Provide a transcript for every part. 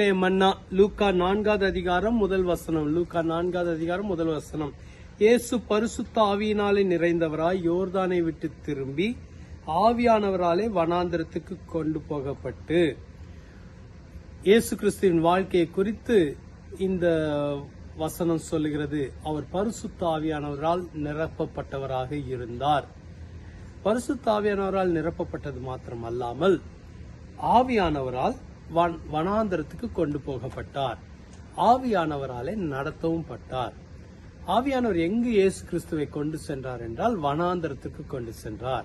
அன்றைய மன்னா லூக்கா நான்காவது அதிகாரம் முதல் வசனம். லூக்கா நான்காவது அதிகாரம் முதல் வசனம். இயேசு பரிசுத்த ஆவியினாலே நிறைந்தவராய் யோர்தானை விட்டு திரும்பி ஆவியானவராலே வனாந்திரத்துக்கு கொண்டு போகப்பட்டு இயேசு கிறிஸ்துவின் வாழ்க்கையை குறித்து இந்த வசனம் சொல்லுகிறது. அவர் பரிசுத்த ஆவியானவரால் நிரப்பப்பட்டவராக இருந்தார். பரிசுத்த ஆவியானவரால் நிரப்பப்பட்டது மாத்திரம் அல்லாமல் ஆவியானவரால் வனாந்தரத்துக்கு கொண்டு போகப்பட்டார். ஆவியானவராலே நடத்தவும் பட்டார். ஆவியானவர் எங்கு இயேசு கிறிஸ்துவை கொண்டு சென்றார் என்றால் வனாந்தரத்துக்கு கொண்டு சென்றார்.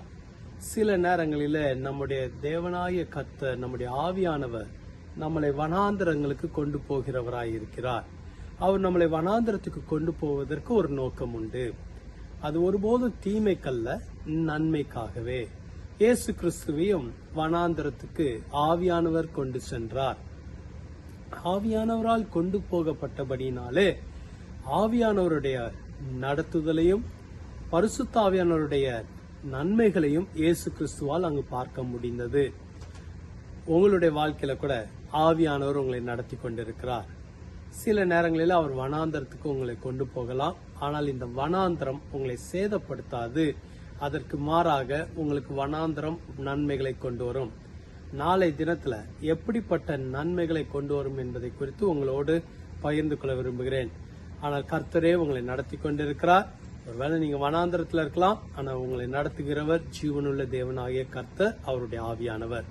சில நேரங்களில் நம்முடைய தேவனாய கத்த நம்முடைய ஆவியானவர் நம்மளை வனாந்தரங்களுக்கு கொண்டு போகிறவராய் இருக்கிறார். அவர் நம்மளை வனாந்தரத்துக்கு கொண்டு போவதற்கு ஒரு நோக்கம் உண்டு அது ஒருபோதும் தீமைக்கல்ல நன்மைக்காகவே. இயேசு கிறிஸ்துவையும் வனாந்தரத்துக்கு ஆவியானவர் கொண்டு சென்றார். ஆவியானவரால் கொண்டு போகப்பட்டபடியினாலே ஆவியானவருடைய நடத்துதலையும் பரிசுத்தாவியானவருடைய நன்மைகளையும் இயேசு கிறிஸ்துவால் அங்கு பார்க்க முடிந்தது. உங்களுடைய வாழ்க்கையில கூட ஆவியானவர் உங்களை நடத்தி கொண்டிருக்கிறார். சில நேரங்களில் அவர் வனாந்தரத்துக்கு உங்களை கொண்டு போகலாம். ஆனால் இந்த வனாந்தரம் உங்களை சேதப்படுத்தாது. அதற்கு மாறாக உங்களுக்கு வனாந்தரம் நன்மைகளை கொண்டு வரும். நாளை தினத்துல எப்படிப்பட்ட நன்மைகளை கொண்டு வரும் என்பதை குறித்து உங்களோடு பகிர்ந்து கொள்ள விரும்புகிறேன். ஆனால் கர்த்தரே உங்களை நடத்தி கொண்டிருக்கிறார். ஒருவேளை நீங்க வனாந்திரத்தில் இருக்கலாம். ஆனால் உங்களை நடத்துகிறவர் ஜீவனுள்ள தேவனாகிய கர்த்தர் அவருடைய ஆவியானவர்.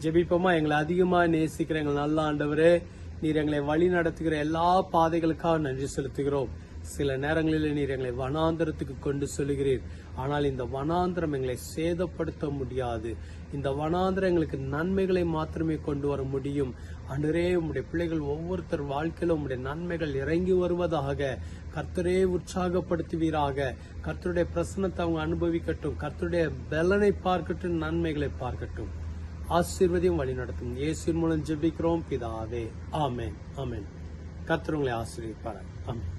ஜெபிப்போமா? எங்களை அதிகமாக நேசிக்கிற எங்கள் நல்ல ஆண்டவரே நீர் எங்களை வழி நடத்துகிற எல்லா பாதைகளுக்காக நன்றி செலுத்துகிறோம். சில நேரங்களில் நீர் எங்களை வனாந்திரத்துக்கு கொண்டு சொல்கிறீர் ஆனால் இந்த வனாந்திரம் எங்களை சேதப்படுத்த முடியாது. இந்த வனாந்திரம் எங்களுக்கு நன்மைகளை மாத்திரமே கொண்டு வர முடியும். அன்றே உம்முடைய பிள்ளைகள் ஒவ்வொருத்தர் வாழ்க்கையிலும் உம்முடைய நன்மைகள் இறங்கி வருவதாக கர்த்தரே உற்சாகப்படுத்துவீராக. கர்த்தருடைய பிரசனத்தை அவங்க அனுபவிக்கட்டும். கர்த்தருடைய பலனை பார்க்கட்டும் நன்மைகளை பார்க்கட்டும். ஆசீர்வதியும் வழி நடத்தும். மூலம் ஜெபிக்கிறோம். பிதாவே. ஆமேன். ஆமேன். கர்த்தர் உங்களை ஆசீர்விப்பார் ஆமேன்.